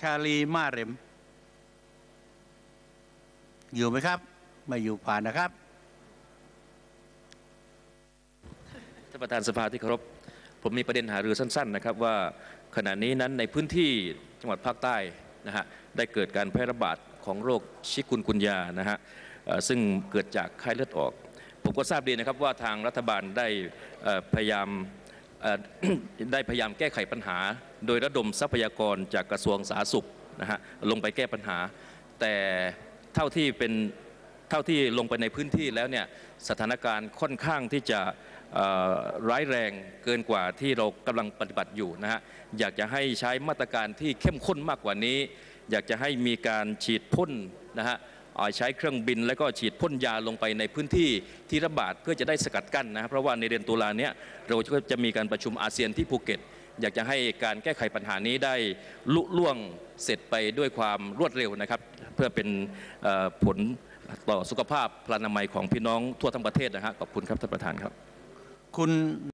ชาลีมาเร็ม อยู่ไหมครับ ไม่อยู่ผ่านนะครับท่านประธานสภาที่เคารพผมมีประเด็นหารือสั้น ๆ นะครับ ว่าขณะนี้นั้นในพื้นที่จังหวัดภาคใต้นะฮะได้เกิดการแพร่ระบาดของโรคชิคุนกุนยานะฮะซึ่งเกิดจากไข้เลือดออก ผมก็ทราบดีนะครับว่าทางรัฐบาลได้พยายาม ได้พยายามแก้ไขปัญหา โดยระดมทรัพยากรจากกระทรวงสาธารณสุขนะฮะลงไปแก้ปัญหา แต่เท่าที่เป็นเท่าที่ลงไปในพื้นที่แล้วเนี่ยสถานการณ์ค่อนข้างที่จะร้ายแรงเกินกว่าที่เรากำลังปฏิบัติอยู่นะฮะอยากจะให้ใช้มาตรการที่เข้มข้นมากกว่านี้ อยากจะให้มีการฉีดพ่นนะฮะ ใช้เครื่องบิน แล้วก็ฉีดพ่นยาลงไปในพื้นที่ที่ระบาดเพื่อจะได้สกัดกั้นนะครับเพราะว่าในเดือนตุลาเนี้ยเราก็จะมีการประชุมอาเซียนที่ภูเก็ต อยากจะให้การแก้ไขปัญหานี้ได้ลุล่วงเสร็จไปด้วยความรวดเร็วนะครับ เพื่อเป็นผลต่อสุขภาพพลานามัยของพี่น้องทั่วทั้งประเทศนะฮะขอบคุณครับท่านประธานครับคุณ